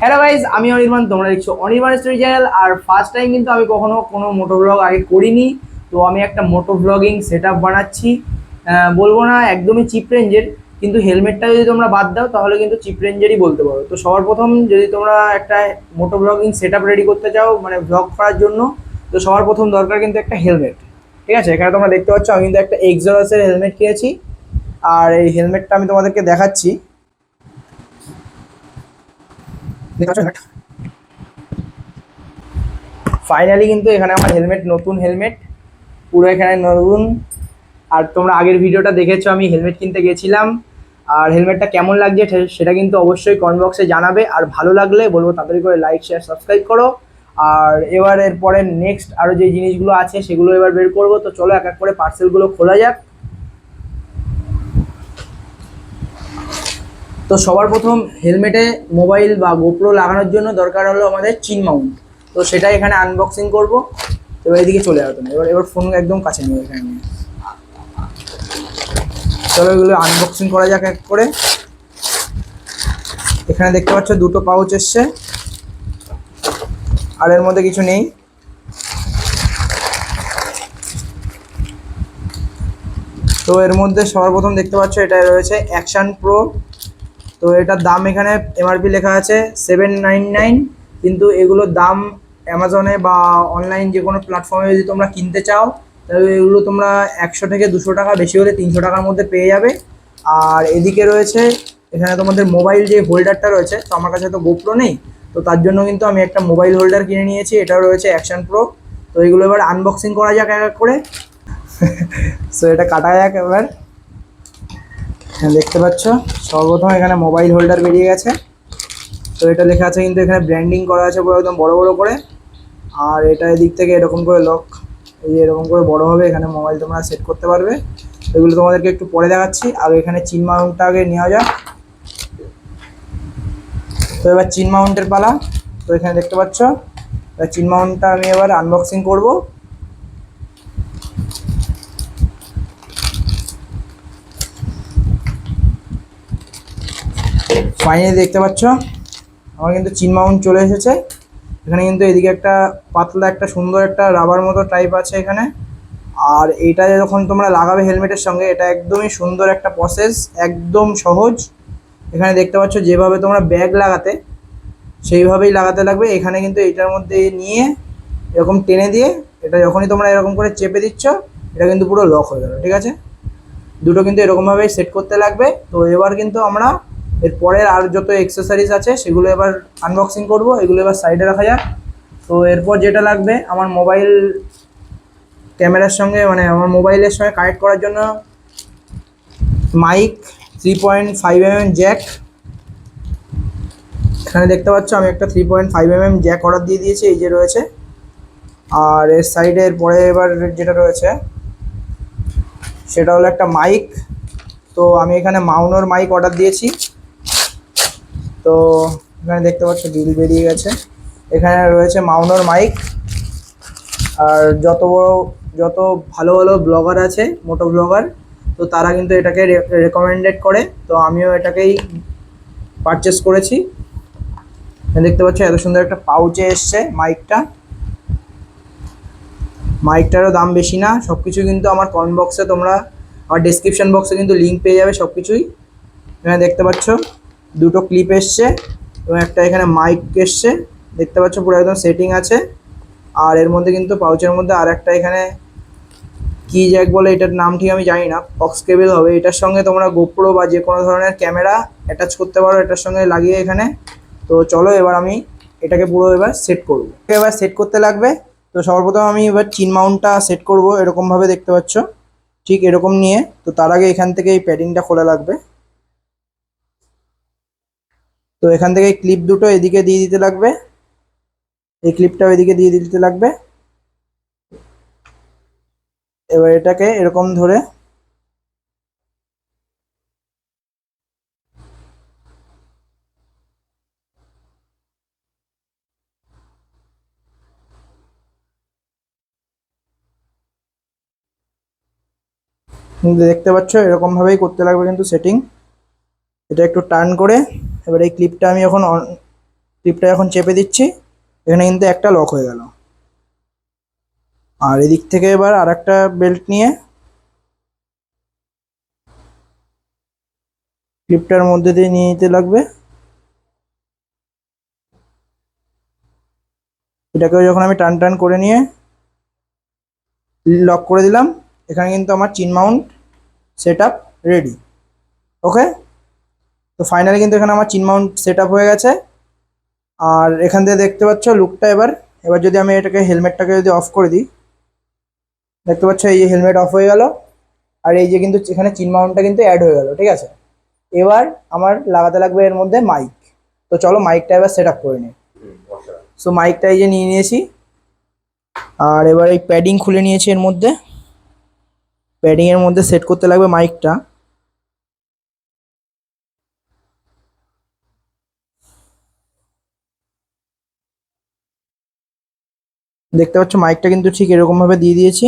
Hello guys আমি অনির্বাণ, তোমরা দেখছ অনির্বাণ স্টোরি চ্যানেল আর ফার্স্ট টাইম কিন্তু আমি কখনো কোনো মোটো ব্লগ আগে করিনি। তো আমি একটা মোটো ব্লগিং সেট বানাচ্ছি বলব না, একদমই চিপ রেঞ্জের কিন্তু হেলমেটটা যদি তোমরা বাদ দাও, তাহলে কিন্তু চিপ রেঞ্জেরই বলতে পারো। তো সবার প্রথম যদি তোমরা একটা মোটো ব্লগিং সেট রেডি করতে চাও মানে ব্লগ করার জন্য, তো সবার প্রথম দরকার কিন্তু একটা হেলমেট ঠিক আছে? এখানে তোমরা দেখতে পাচ্ছ, আমি কিন্তু একটা এক্সোরাসের হেলমেট কিনেছি। আর এই হেলমেটটা আমি তোমাদেরকে দেখাচ্ছি। ফাইনালি কিন্তু এখানে আমার হেলমেট নতুন হেলমেট পুরো এখানে নতুন। আর তোমরা আগের ভিডিওটা দেখেছ, আমি হেলমেট কিনতে গেছিলাম। আর হেলমেটটা কেমন লাগছে সেটা কিন্তু অবশ্যই কমেন্ট বক্সে জানাবে। আর ভালো লাগলে বলব তাড়াতাড়ি করে লাইক শেয়ার সাবস্ক্রাইব করো। আর এবার এরপরে নেক্সট আরও যে জিনিসগুলো আছে, সেগুলো এবার বের করব। তো চলো এক এক করে পার্সেলগুলো খোলা যাক। তো সবার প্রথম হেলমেটে মোবাইল বা গোপ্রো লাগানোর জন্য দরকার হলো আমাদের চিন মাউন্ট তো সেটা এখানে আনবক্সিং করব। এবার এদিকে চলে যাবে এবার এবার ফোন একদম কাছে নিয়ে এখানে চলো এগুলো আনবক্সিং করা যাক এক করে। এখানে দেখতে পাচ্ছ দুটো পাউচ এসছে। আর এর মধ্যে কিছু নেই। তো এর মধ্যে সবার প্রথম দেখতে পাচ্ছ এটা রয়েছে অ্যাকশন প্রো তো এটার দাম এখানে এমআরপি লেখা আছে সেভেন নাইন নাইন কিন্তু এগুলোর দাম অ্যামাজনে বা অনলাইন যে কোনো প্ল্যাটফর্মে যদি তোমরা কিনতে চাও, তাহলে এগুলো তোমরা একশো থেকে দুশো টাকা, বেশি হলে তিনশো টাকার মধ্যে পেয়ে যাবে। আর এদিকে রয়েছে, এখানে তোমাদের মোবাইল যে হোল্ডারটা রয়েছে, তো আমার কাছে তো গোপ্রো নেই, তো তার জন্য কিন্তু আমি একটা মোবাইল হোল্ডার কিনে নিয়েছি, এটাও রয়েছে অ্যাকশন প্রো তো এগুলো এবার আনবক্সিং করা যাক এক এক করে। সো এটা কাটা যাক এবার। দেখতে পাচ্ছ। সর্বপ্রথম এখানে মোবাইল হোল্ডার বেরিয়ে গেছে। তো এটা লেখা আছে কিন্তু এখানে ব্র্যান্ডিং করা আছে পুরো একদম বড় বড় করে। আর এটা এদিক থেকে এরকম করে লক এই এরকম করে বড় হবে, এখানে মোবাইল তোমরা সেট করতে পারবে। এগুলো তোমাদেরকে একটু পরে দেখাচ্ছি। আর এখানে চিন মাউন্টটা আগে নেওয়া যাক। তো এবার চিন মাউন্টের পালা। তো এখানে দেখতে পাচ্ছ। চিন মাউন্টটা আমি এবার আনবক্সিং করব। ফাইনালি দেখতে পাচ্ছ, আমার কিন্তু চিন মাউন্ট চলে এসেছে। এখানে কিন্তু এদিকে একটা পাতলা একটা সুন্দর একটা রাবার মতো টাইপ আছে এখানে। আর এটা যখন তোমরা লাগাবে হেলমেটের সঙ্গে, এটা একদমই সুন্দর একটা প্রসেস একদম সহজ। এখানে দেখতে পাচ্ছ, যেভাবে তোমরা ব্যাগ লাগাতে, সেইভাবেই লাগাতে লাগবে। এখানে কিন্তু এটার মধ্যে নিয়ে এরকম টেনে দিয়ে, এটা যখনই তোমরা এরকম করে চেপে দিচ্ছ, এটা কিন্তু পুরো লক হয়ে গেল, ঠিক আছে? দুটো কিন্তু এরকমভাবেই সেট করতে লাগবে। তো এবার কিন্তু আমরা এর পরের আর যত এক্সেসারিজ আছে, সেগুলো এবার আনবক্সিং করব, এগুলো এবার সাইডে রাখা যাক। তো এরপর যেটা লাগবে, আমার মোবাইল ক্যামেরার সঙ্গে মানে আমার মোবাইলের সঙ্গে কানেক্ট করার জন্য mic three point five M M jack এখানে দেখতে পাচ্ছ, আমি একটা three point five M jack order দিয়ে দিয়েছি, এই যে রয়েছে। আর এর সাইডে পরে এবার যেটা রয়েছে, সেটা হলো একটা মাইক তো আমি এখানে মাউনোর মাইক অর্ডার দিয়েছি। তো এখানে দেখতে পাচ্ছ বিল বেরিয়ে গেছে। এখানে রয়েছে মাউনোর মাইক। আর যত বড়, যত ভালো ভালো ব্লগার আছে, মোটো ব্লগার, তো তারা কিন্তু এটাকে রেকমেন্ডেড করে। তো আমিও এটাকেই পারচেস করেছি। দেখতে পাচ্ছ এত সুন্দর একটা পাউচে এসছে মাইকটা। মাইকটারও দাম বেশি না। সব কিছু কিন্তু আমার কমেন্ট বক্সে তোমরা, আমার ডেসক্রিপশন বক্সে কিন্তু লিঙ্ক পেয়ে যাবে সব কিছুই এখানে দেখতে পাচ্ছ। দুটো ক্লিপ এসছে এবং একটা এখানে মাইক এসছে। দেখতে পাচ্ছ পুরো একদম সেটিং আছে। আর এর মধ্যে কিন্তু পাউচের মধ্যে আর একটা এখানে কি জ্যাক বলে এটার নাম ঠিক আমি জানি না বক্স কেবল হবে। এটার সঙ্গে তোমরা গোপ্রো বা যে কোনো ধরনের ক্যামেরা অ্যাটাচ করতে পারো এটার সঙ্গে লাগিয়ে এখানে। তো চলো এবার আমি এটাকে পুরো এবার সেট করব। এবার সেট করতে লাগবে। তো সর্বপ্রথম আমি এবার চিন মাউন্টটা সেট করব এরকমভাবে দেখতে পাচ্ছ। ঠিক এরকম নিয়ে। তো তার আগে এখান থেকে এই প্যাডিংটা খোলা লাগবে। তো এখান থেকে ক্লিপ দুটো এদিকে দিয়ে দিতে লাগবে। এই ক্লিপটাও এদিকে দিয়ে দিতে লাগবে। এবার এটাকে এরকম ধরে দেখতে পাচ্ছ এরকম ভাবেই করতে লাগবে কিন্তু সেটিং এটা একটু টার্ন করে এবার এই ক্লিপটা আমি এখন ক্লিপটা এখন চেপে দিচ্ছি, এখানে কিন্তু একটা লক হয়ে গেল। আর এদিক থেকে এবার আর একটা বেল্ট নিয়ে ক্লিপটার মধ্যে দিয়ে নিয়ে নিতে লাগবে। এটাকেও যখন আমি টান টান করে নিয়ে লক করে দিলাম, এখানে কিন্তু আমার চিন মাউন্ট সেট রেডি ওকে তো ফাইনালি কিন্তু এখানে আমার চিন মাউন্ট সেট হয়ে গেছে। আর এখান থেকে দেখতে পাচ্ছ লুকটা এবার। এবার যদি আমি এটাকে হেলমেটটাকে যদি অফ করে দিই, দেখতে পাচ্ছ এই যে হেলমেট অফ হয়ে গেল। আর এই যে কিন্তু এখানে চিন মাউন্টটা কিন্তু অ্যাড হয়ে গেল, ঠিক আছে? এবার আমার লাগাতে লাগবে এর মধ্যে মাইক তো চলো মাইকটা এবার সেট আপ করে নিই। সো মাইকটা এই যে নিয়ে নিয়েছি। আর এবার এই প্যাডিং খুলে নিয়েছি এর মধ্যে। প্যাডিংয়ের মধ্যে সেট করতে লাগবে মাইকটা দেখতে পাচ্ছ মাইকটা কিন্তু ঠিক এরকম ভাবে দিয়ে দিয়েছি।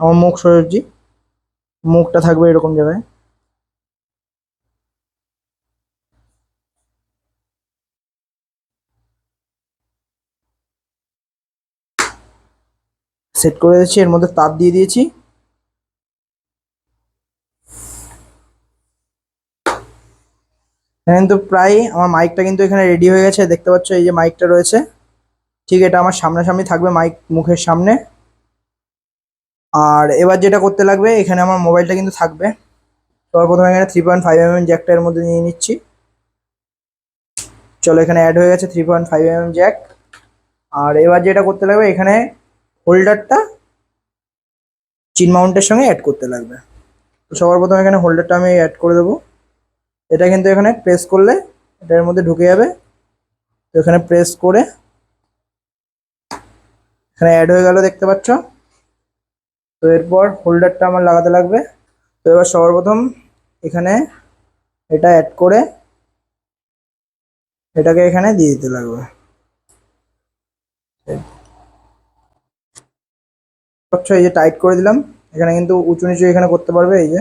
আমার মুখ সরজি মুখটা থাকবে এরকম জায়গায়। সেট করে দিয়েছি, এর মধ্যে তার দিয়ে দিয়েছি। এখানে কিন্তু প্রায় আমার মাইকটা কিন্তু এখানে রেডি হয়ে গেছে। দেখতে পাচ্ছ, এই যে মাইকটা রয়েছে। ঠিক, এটা আমার সামনাসামনি থাকবে মাইক মুখের সামনে। আর এবার যেটা করতে লাগবে, এখানে আমার মোবাইলটা কিন্তু থাকবে। সবার প্রথমে এখানে থ্রি পয়েন্ট ফাইভ এম জ্যাকটা এর মধ্যে নিয়ে নিচ্ছি। চলো, এখানে অ্যাড হয়ে গেছে three point five M jack আর এবার যেটা করতে লাগবে, এখানে হোল্ডারটা চিন মাউন্টের সঙ্গে অ্যাড করতে লাগবে। তো সবার প্রথমে এখানে হোল্ডারটা আমি অ্যাড করে দেবো। এটা কিন্তু এখানে প্রেস করলে এটার মধ্যে ঢুকে যাবে। তো এখানে প্রেস করে এখানে অ্যাড হয়ে গেল, দেখতে পাচ্ছ? তো এরপর হোল্ডারটা আমার লাগাতে লাগবে। তো এবার সবার প্রথম এখানে এটা অ্যাড করে এটাকে এখানে দিয়ে দিতে লাগবে। এই যে টাইট করে দিলাম। এখানে কিন্তু উঁচু নিচু এখানে করতে পারবে, এই যে।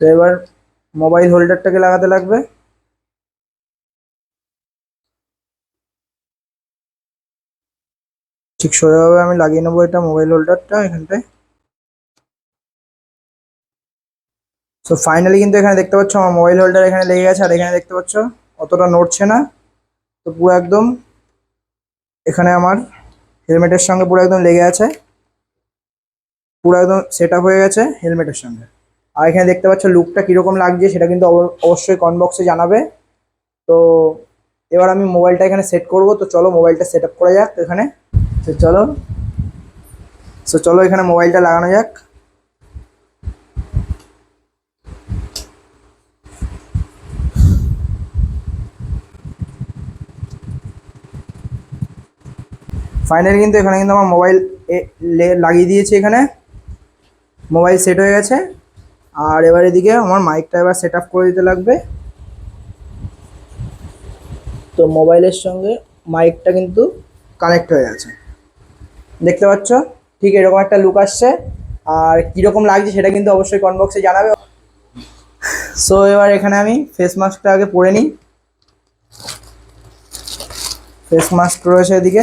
তো এবার মোবাইল হোল্ডারটাকে লাগাতে লাগবে। ঠিক সোজাভাবে আমি লাগিয়ে নেব এটা মোবাইল হোল্ডারটা এখানটায়। সো ফাইনালি কিন্তু এখানে দেখতে পাচ্ছ আমার মোবাইল হোল্ডার এখানে লেগে গেছে, আর এখানে দেখতে পাচ্ছ অতটা নড়ছে না। তো পুরো একদম এখানে আমার হেলমেটের সঙ্গে পুরো একদম লেগে আছে। পুরো একদম সেট হয়ে গেছে হেলমেটের সঙ্গে। আর এখানে দেখতে পাচ্ছ লুকটা কীরকম লাগছে সেটা কিন্তু অব- অবশ্যই কমেন্ট বক্সে জানাবে। তো এবার আমি মোবাইলটা এখানে সেট করব। তো চলো মোবাইলটা সেট আপ করা যাক এখানে। তো চলো। তো চলো এখানে মোবাইলটা লাগানো যাক। ফাইনালি কিন্তু এখানে কিন্তু আমার মোবাইল লাগিয়ে দিয়েছি এখানে। মোবাইল সেট হয়ে গেছে। আর এবার এদিকে আমার মাইকটা এবার সেট করে দিতে লাগবে। তো মোবাইলের সঙ্গে মাইকটা কিন্তু কানেক্ট হয়ে গেছে। দেখতে পাচ্ছ? ঠিক এরকম একটা লুক আসছে। আর কীরকম লাগছে সেটা কিন্তু অবশ্যই কমেন্ট বক্সে জানাবে। সো এবার এখানে আমি ফেস মাস্কটা আগে পরে নিই। ফেস মাস্ক রয়েছে এদিকে।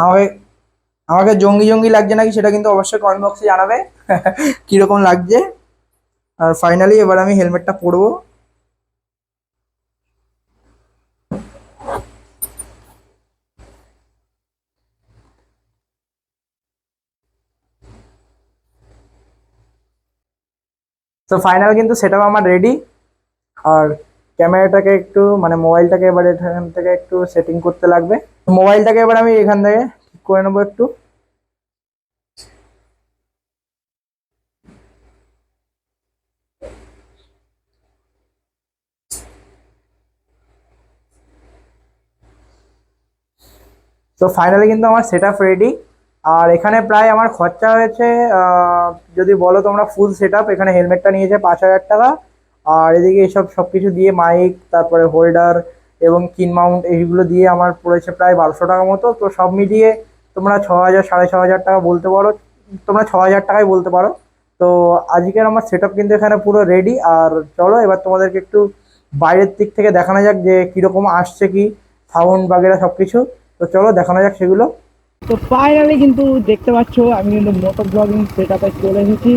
আমাকে আমাকে জঙ্গি জঙ্গি লাগছে নাকি সেটা কিন্তু অবশ্যই কমেন্ট বক্সে জানাবে। কীরকম লাগছে? আর ফাইনালি এবার আমি হেলমেটটা পরবো। তো ফাইনাল কিন্তু সেটাও আমার রেডি আর ক্যামেরাটাকে একটু মানে মোবাইলটাকে এবার এখান থেকে একটু সেটিং করতে লাগবে। মোবাইলটাকে এবার আমি এখান থেকে ঠিক করে নেব একটু। তো ফাইনালি কিন্তু আমার সেট আপ রেডি আর এখানে প্রায় আমার খরচা হয়েছে যদি বলো তোমরা ফুল সেট আপ এখানে হেলমেটটা নিয়েছে পাঁচ হাজার টাকা। আর এদিকে এসব সব কিছু দিয়ে মাইক তারপরে হোল্ডার এবং কিন মাউন্ট এইগুলো দিয়ে আমার পড়েছে প্রায় বারোশো টাকা মতো। তো সব মিলিয়ে তোমরা ছ হাজার সাড়ে ছ হাজার টাকা বলতে পারো। তোমরা ছ হাজার টাকাই বলতে পারো। তো আজকের আমার সেট কিন্তু এখানে পুরো রেডি আর চলো, এবার তোমাদেরকে একটু বাইরের দিক থেকে দেখানো যাক যে কীরকম আসছে কি সাউন্ড বাগেরা সব কিছু তো চলো, দেখানো যাক সেগুলো। তো ফাইনালি কিন্তু দেখতে পাচ্ছ, আমি কিন্তু মোটর ব্লগিং সেট চলে এসেছি।